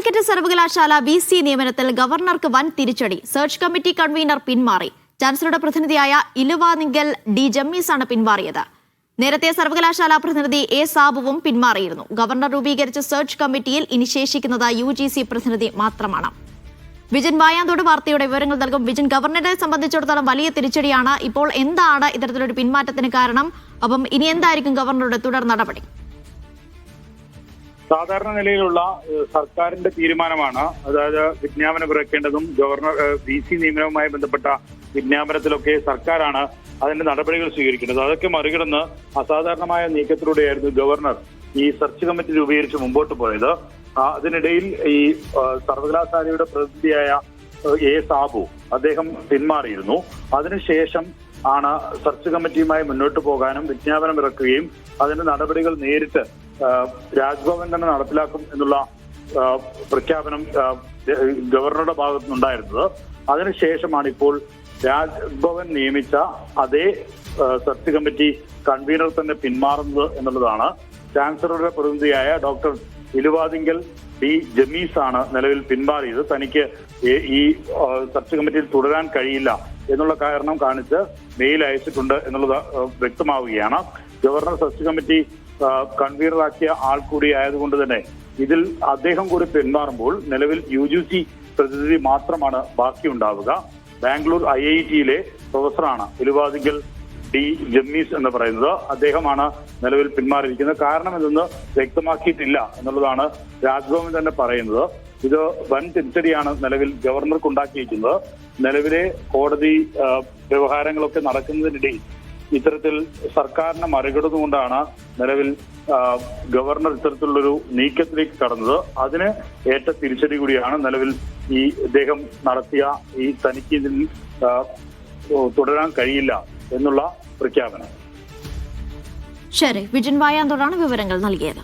കാലിക്കറ്റ് സർവകലാശാല B C നിയമനത്തിൽ ഗവർണർക്ക് വൻ തിരിച്ചടി. സെർച്ച് കമ്മിറ്റി കൺവീനർ പിന്മാറി. ചാൻസലറുടെ പ്രതിനിധിയായ ഇലുവാനിങ്കൽ ഡി ജമ്മീസാണ് പിന്മാറിയത് നേരത്തെ സർവകലാശാല പ്രതിനിധി എ സാബുവും പിന്മാറിയിരുന്നു. ഗവർണർ രൂപീകരിച്ച സെർച്ച് കമ്മിറ്റിയിൽ ഇനി ശേഷിക്കുന്നത് യു ജി സി പ്രതിനിധി മാത്രമാണ്. വിജൻ വായാന്തോട് വാർത്തയുടെ വിവരങ്ങൾ നൽകും. വിജൻ ഗവർണറെ സംബന്ധിച്ചിടത്തോളം വലിയ തിരിച്ചടിയാണ്. ഇപ്പോൾ എന്താണ് ഇത്തരത്തിലൊരു പിന്മാറ്റത്തിന് കാരണം? അപ്പം ഇനി എന്തായിരിക്കും ഗവർണറുടെ തുടർ നടപടി? സാധാരണ നിലയിലുള്ള സർക്കാരിന്റെ തീരുമാനമാണ്. അതായത് വിജ്ഞാപനം ഇറക്കേണ്ടതും ഗവർണർ വി സി നിയമനവുമായി ബന്ധപ്പെട്ട വിജ്ഞാപനത്തിലൊക്കെ സർക്കാരാണ് അതിന്റെ നടപടികൾ സ്വീകരിക്കേണ്ടത്. അതൊക്കെ മറികടന്ന് അസാധാരണമായ നീക്കത്തിലൂടെയായിരുന്നു ഗവർണർ ഈ സെർച്ച് കമ്മിറ്റി രൂപീകരിച്ച് മുമ്പോട്ട് പോയത്. അതിനിടയിൽ ഈ സർവകലാശാലയുടെ പ്രതിനിധിയായ എ സാബു അദ്ദേഹം പിന്മാറിയിരുന്നു. അതിനുശേഷം ആണ് സെർച്ച് കമ്മിറ്റിയുമായി മുന്നോട്ട് പോകാനും വിജ്ഞാപനം ഇറക്കുകയും അതിന്റെ നടപടികൾ നേരിട്ട് രാജ്ഭവൻ തന്നെ നടപ്പിലാക്കും എന്നുള്ള പ്രഖ്യാപനം ഗവർണറുടെ ഭാഗത്തു നിന്നുണ്ടായിരുന്നത് അതിനുശേഷമാണ് ഇപ്പോൾ രാജ്ഭവൻ നിയമിച്ച അതേ സർച്ച് കമ്മിറ്റി കൺവീനർ തന്നെ പിന്മാറുന്നത് എന്നുള്ളതാണ്. ചാൻസലറുടെ പ്രതിനിധിയായ ഡോക്ടർ ഇലുവാതിങ്കൽ ഡി ജമീസ് ആണ് നിലവിൽ പിന്മാറിയത്. തനിക്ക് ഈ- സർച്ച് കമ്മിറ്റിയിൽ തുടരാൻ കഴിയില്ല എന്നുള്ള കാരണം കാണിച്ച് മെയിൽ അയച്ചിട്ടുണ്ട് എന്നുള്ളത് വ്യക്തമാവുകയാണ്. ഗവർണർ സെർച്ച് കമ്മിറ്റി കൺവീനറാക്കിയ ആൾ കൂടി ആയതുകൊണ്ട് തന്നെ ഇതിൽ അദ്ദേഹം കൂടി പിന്മാറുമ്പോൾ നിലവിൽ യു ജി സി പ്രതിനിധി മാത്രമാണ് ബാക്കിയുണ്ടാവുക ബാംഗ്ലൂർ ഐ ഐ ടിയിലെ പ്രൊഫസറാണ് ഇലുവാതിങ്കൽ ഡി ജമ്മീസ് എന്ന് പറയുന്നത്. അദ്ദേഹമാണ് നിലവിൽ പിന്മാറിയിരിക്കുന്നത്. കാരണം ഇതൊന്ന് വ്യക്തമാക്കിയിട്ടില്ല എന്നുള്ളതാണ് രാജ്ഭവൻ തന്നെ പറയുന്നത്. ഇത് വൻ തിരിച്ചടിയാണ് നിലവിൽ ഗവർണർക്ക് ഉണ്ടാക്കിയിരിക്കുന്നത്. നിലവിലെ കോടതി വ്യവഹാരങ്ങളൊക്കെ നടക്കുന്നതിനിടയിൽ ഇത്തരത്തിൽ സർക്കാരിനെ മറികടന്നുകൊണ്ടാണ് നിലവിൽ ഗവർണർ ഇത്തരത്തിലുള്ളൊരു നീക്കത്തിലേക്ക് കടന്നത്. അതിന് ഏറ്റ തിരിച്ചടി കൂടിയാണ് നിലവിൽ ഈ ഇദ്ദേഹം നടത്തിയ ഈ തനിക്ക് ഇതിൽ തുടരാൻ കഴിയില്ല എന്നുള്ള പ്രഖ്യാപനം. ശരി വിജിൻ വായാന്തോടാണ് വിവരങ്ങൾ നൽകിയത്.